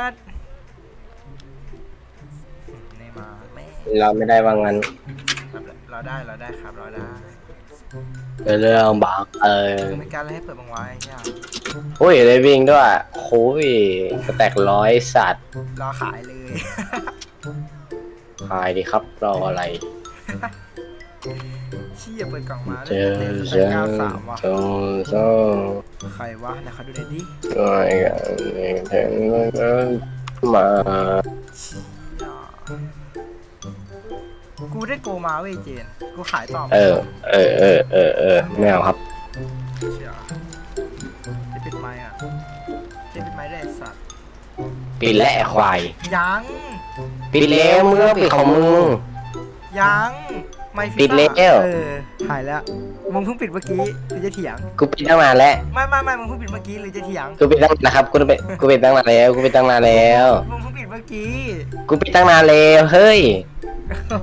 นัดนี่มาแม่เราไม่ได้ว่างั้นเราได้เราได้ครับเราได้เป็นเรื่องบักเออคือไม่การอะไรให้เปิดบังไว้เนี่ยอุ้ยได้วิ่งด้วยโอ้ยสแต็กร้อยสัตว์รอขายเลยขายดีครับรออะไร เชี่ยเปิดกล่องมาเจได้อเต็มเจสอเก้าสามว่ะจงจงใครวะนะเขาดูหน่อยดิง่ายกันถึงมาเชี่ยกูได้โกมาเว้ยเจน กูขายต่อเออ เออ เออ เออ เออไม่เอาครับเชี่ยจะปิดไม้อะจะปิดไม้ได้ไอ้สัตว์ปิดและควาย ยัง ปิดแล้วมึงก็ปิดของมึง ยัง ไม่ปิดแล้ว เออหายแล้ว มึงเพิ่งปิดเมื่อกี้หรือจะเถียง กูปิดตั้งนานแล้วไม่ไม่ไม่มึงเพิ่งปิดเมื่อกี้หรือจะเถียง กูปิดตั้งนานนะครับ กูปิดกูปิดตั้งนานแล้ว กูปิดตั้งนานแล้ว มึงเพิ่งปิดเมื่อกี้ กูปิดตั้งนานแล้วเฮ้ย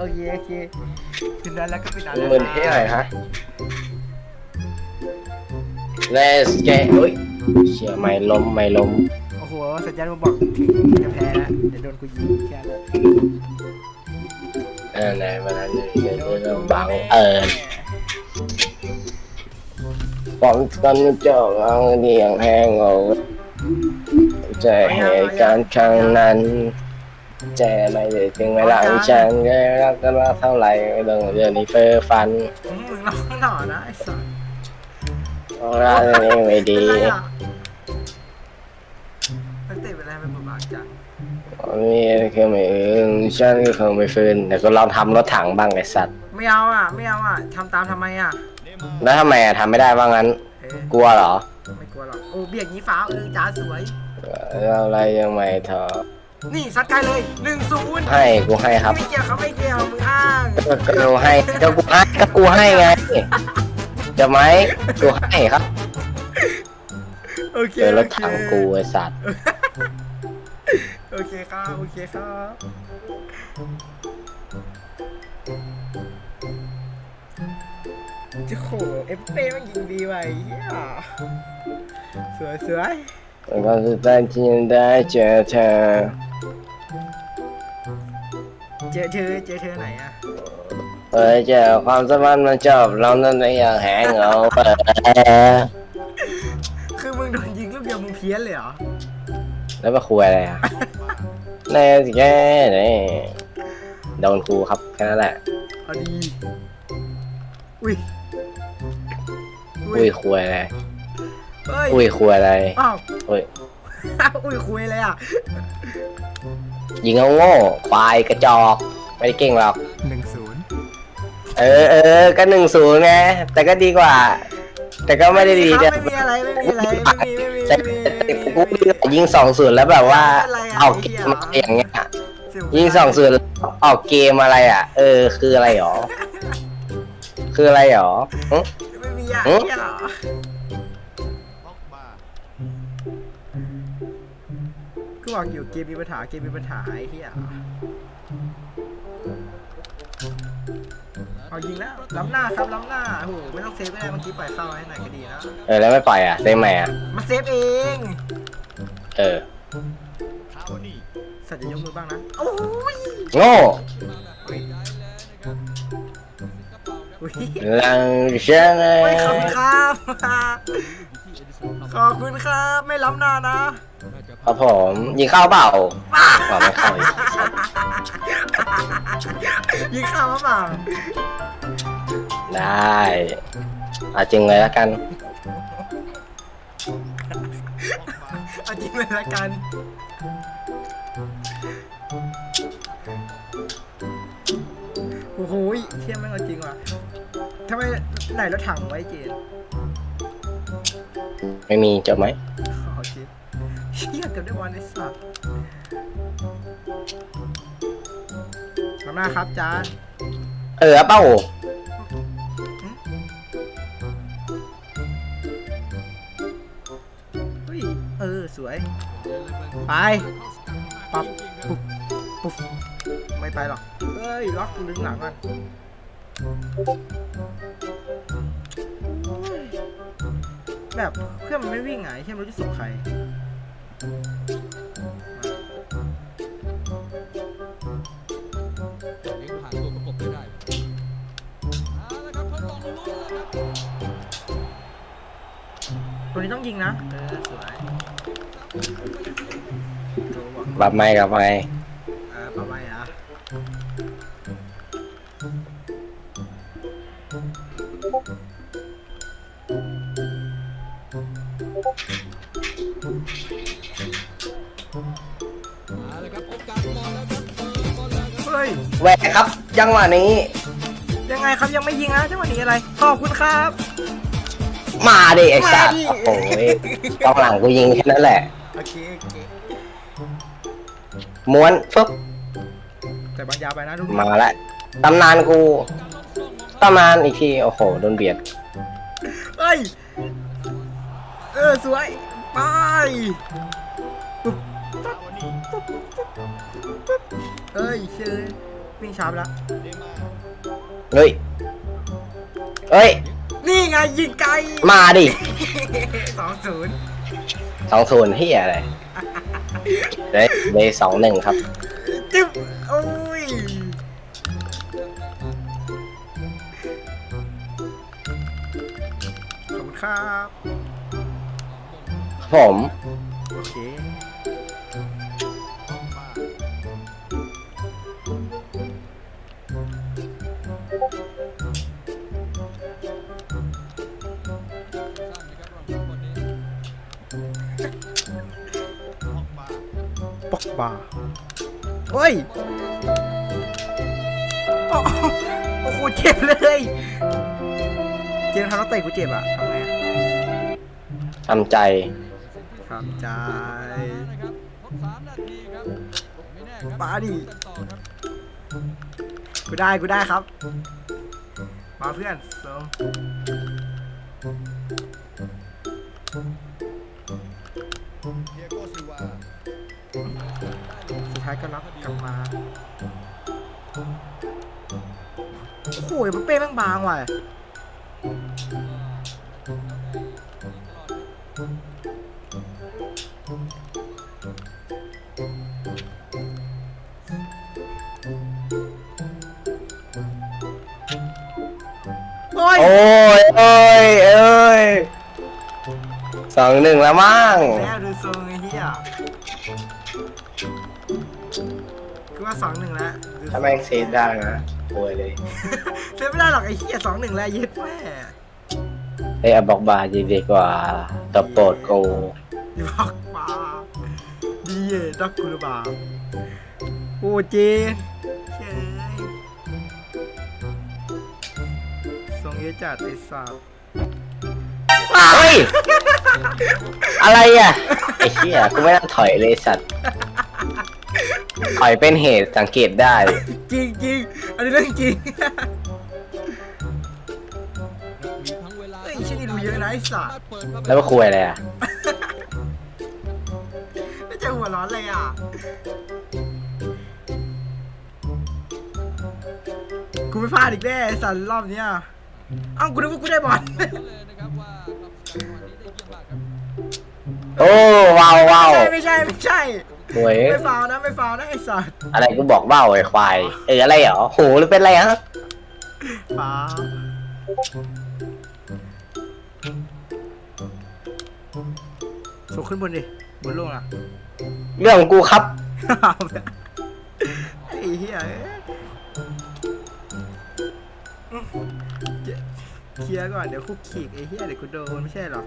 โอเคโอเคปิดนั้นแล้วก็ปิดนั้นมึแล้วงมึนที่ไหนฮะ Let's get อุ้ยเชี่ยไม่ล้มไม่ล้มโอ้โหสัญญาณมึงบอกถึงจะแพ้แล้วเดี๋ยวโดนกูยิงแค่นั้นเออไหนวันนั้นเดี๋ยเรื่องบังเอิญป้องกันเจ้าเอาเดียงแห้งเอาใจเหตุการณ์ครั้งนั้นใจไม่ได้ถึงเวลาที่ฉันก็รักกันมาเท่าไหร่ไม่องเรื่องนี้เฟ้อฟันมึงร้องหน่อนะไอ้สัสรักนี้ไม่ดี นี่คือไม่เองฉันก็คงไม่ฟื้นแต่ก็ลองทำรถถังบ้างไอ้สัตว์ไม่เอาอะ ไม่เอาอะทำตามทำไมอะ แล้วทำไมอะทำไม่ได้ว่างั้น เออกลัวเหรอไม่กลัวหรอกโอ้เบียกนี้ฟ้าเออจ้าสวยอะไรยังไม่ทอนี่ซัดไกลเลยหนึ่งศูนย์ให้กูให้ครับไม่เกี่ยวเขาไม่เกี่ยวมึงอ้างก็กูให้ก็กูให้ก็กูให้ไงจะไหมกูให้ครับโอเคเจอรถถังกูไอ้สัตว์ โอเคครับโอเคครับจะโหเอฟเป้มันยิงดีว่ะไอ้เหี้ยสวยสวยแล้วก็สุดท้ายที่ได้เจอเธอเจอเธอเจอเธอไหนอะเออเจอความสัมพันธ์มันจบเรานั้นไม่อยากแหงเอาเปิดคือมึงโดนยิงลูกเดียวมึงเพี้ยนเลยเหรอ แล้วมาคุยอะไรอะ แน่สิแค่นี่โดนครูครับแค่นั้นแหละ เอาดีอุ้ยอุ้ยคุยอะไร เฮ้ยอุ้ยคุยอะไร อ้าวอุ้ย อุ้ยคุยเลยอะยิงเอาโง่ควายกระจอก ไม่ได้เก่งหรอก หนึ่งศูนย์เออเออก็หนึ่งศูนย์ไงแต่ก็ดีกว่า แต่ก็ไม่ได้ดีครัเด้บไม่มีอะไรไม่มีอะไรไม่มีไม่มีแต่ไม่มี กูยิงสองศูนย์แล้วแบบว่าอะไรอะออกเกมอะไรอย่างเงี้ยสิวยิงสองศูนย์ออกเกมอะไรอะ เออ คืออะไรหรอ คืออะไรหรอหึไม่มีอะหึเหี้ยกูบอกอยู่เกมมีปัญหาเกมมีปัญหาไอ้เหี้ยเอายิงแล้วล้ำหน้าครับล้ำหน้าโอ้โหไม่ต้องเซฟก็ได้เมื่อกี้ปล่อยเข้าให้หน่อยก็ดีนะเออแล้วไม่ปล่อยอะเซมใหม่อะมาเซฟเองเออสัตว์จะยกมือบ้างนะโอ้ยโง่อุ้ยหลังฉันไม่ขอบคุณครับขอบคุณครับไม่ล้ำหน้านะ ครับผมยิงเข้าเปล่าเปล่าไม่เข้าอีกยิงข้าวมาเปล่าได้เอาจริงเลยแล้วกัน เอาจริงเลยละกัน โอ้โหเที่ยแม่งเอาจริงว่ะทำไมไหนรถถังไว้เกณฑ์ไม่มีจบไหมโอเคเชี่ยเกือบได้วันไอ้สัตว์ทำหน้าครับจานเออเป้า สวยๆ ไปปับปุ๊บปุ๊บไม่ไปหรอก เอ้ย ล็อกดึงหลังมันแบบเพื่อนมันไม่วิ่งไงเพื่อนมันจะส่งใครตัวนี้ต้องยิงนะ เออ สวย โดบอกบับไม่กับไม่เออประมาณอะเฮ้ย แหวกครับ จังหวะนี้ ยังไงครับยังไม่ยิงนะจังหวะนี้อะไร ขอบคุณครับ มาดิไอ้สัตว์มาดิ โอ้โหกองหลังกูยิงแค่นั้นแหละโอ เคโอเคม้วนฟึบแต่บางยาวไปนะลูกนี้มาละตำนานกูตำนานอีกทีโอ้โหโดนเบียดเอ้ยเออสวยไปปุ๊บปั๊บปุ๊บปุ๊บปุ๊บเอ้ยเชยวิ่งช้าไปแล้วเฮ้ยเฮ้ยนี่ไงยิงไกลมาดิสองศูนย์ สองศูนย์ที่อะไรเลยเลยสองหนึ่งครับจิ๊บโอ้ยขอบคุณครับ ผม ปอกบาเฮ้ยโอ้โอ้โหเจ็บเลย เจมส์ทำแล้วเตะกูเจ็บอะทำไงอะทำใจ ทำใจมาดิกูได้กูได้ครับ มาเพื่อนเซิร์ฟายก็รับกลับมาโอ้โหมันเป้แม่งบางว่ะโอ้ยโอ้ยเอ้ยเอ้ยสองหนึ่งแล้วมั้งแล้วดูทรงไอ้เหี้ยคือ ว่าสองหนึ่งแล้วดูทรงถ้าแม่งเซฟได้นะโวยเลยเซฟไม่ได้หรอกไอ้เหี้ยสองหนึ่งแล้วยึดแม่ไอ้ยอะบอกบาดีดีกว่าตัวโปรดกูอย่าบอกมาดีเย่ดักกุลบาโอ้เจนเชยทรงเยอะจัดไอ้สัสเฮ้ย อะไรอะ ไอ้เหี้ยกูไม่ต้องถอยเลยสัตว์ ถอยเป็นเหตุสังเกตได้ จริงจริงอันนี้เรื่องจริงเฮ้ยชิ้นนี้ดูเยอะนะไอ้สัสแล้วมาคุยอะไรอะ ไม่เจอหัวร้อนเลยอะ กูไม่พลาดอีกแน่ไอ้สันรอบเนี้ยเอ้ากูนึกว่ากูได้บอล โอ้ว้าวว้าวไม่ใช่ไม่ใช่ หวยไม่ฟาวนะไม่ฟาวนะไอ้สัตว์อะไรกูบอกว้าวไอ้ควายเอออะไรเหรอหูหรือเป็นอะไรฮะฟาวส่งขึ้นบนดิบนโลกนะเรื่องของกูครับ ไอ้เหี้ยเอ้ยอืมเจ๊เคลียร์ก่อนเดี๋ยวคุกขีกไอ้เหี้ยเดี๋ยวกูโดนไม่ใช่หรอ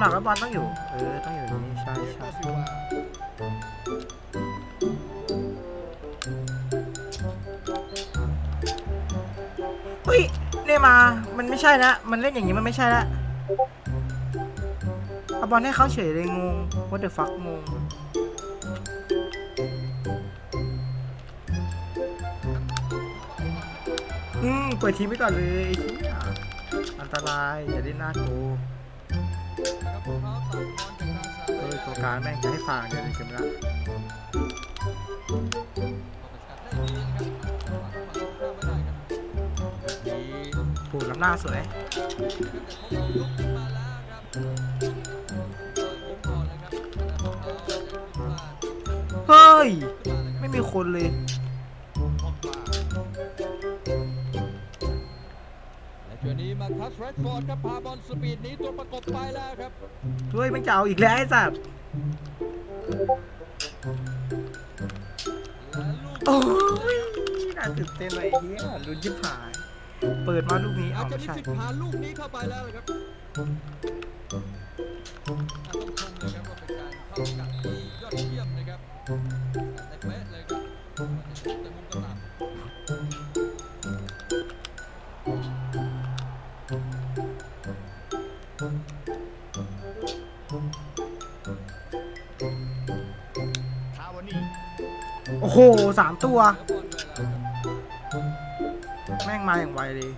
หลักแล้วบอลต้องอยู่ เออ ต้องอยู่อย่างนี่ใช่ใช่เฮ้ยเนมา มันไม่ใช่ละ มันเล่นอย่างนี้มันไม่ใช่ละเอาบอลให้เขาเฉยเลยงง what the fuck งงอืมเปิดทีมไปก่อนเลยไอ้เหี้ยอันตราย อย่าเล่นหน้าโก เออตัวการแม่งจะให้ฟางเดี๋ยวเลงเกมละดีปูล้ำหน้าสวยเฮ้ย ไม่มีคนเลย นี้มาคัสแรดฟอร์ดครับพาบอลสปีดหนี้ตัวประกบไปแล้วครับเฮ้ยมันจะเอาอีกแล้วไอ้สัตว์และลูกโอ้ยน่าตื่นเต้นเลยไอ้เฮียลุ้นยิบหาย เปิดมาลูกนี้อาเอาจจะไม่มีใช่ สิทธิ์ผ่านลูกนี้เข้าไปแล้วนะครับอะต้องชมเลยครับว่าเป็นการเข้ากัดที่ยอดเยี่ยมนะครับแต่เป๊ะเลยครับว่าจะแต่มุมตลาดท โหสามตัว แม่งมาอย่างไวเลย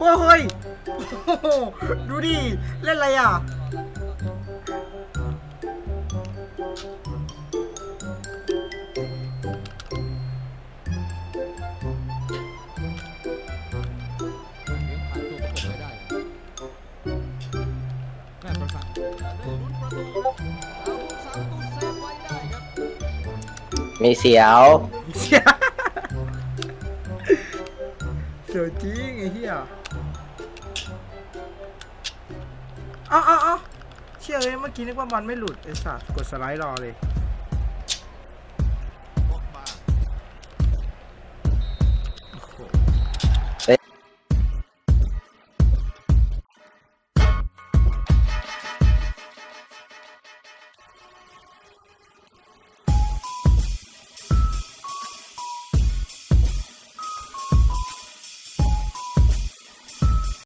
โอ้ยดูดิ เล่นอะไรอะ มีเสียว เสียวจริงไอ้เหี้ยเอ้าเอ้าเอ้าเชี่อเลยเมื่อกี้นึกว่าบอลไม่หลุดไอ้สัตว์กดสไลด์รอเลย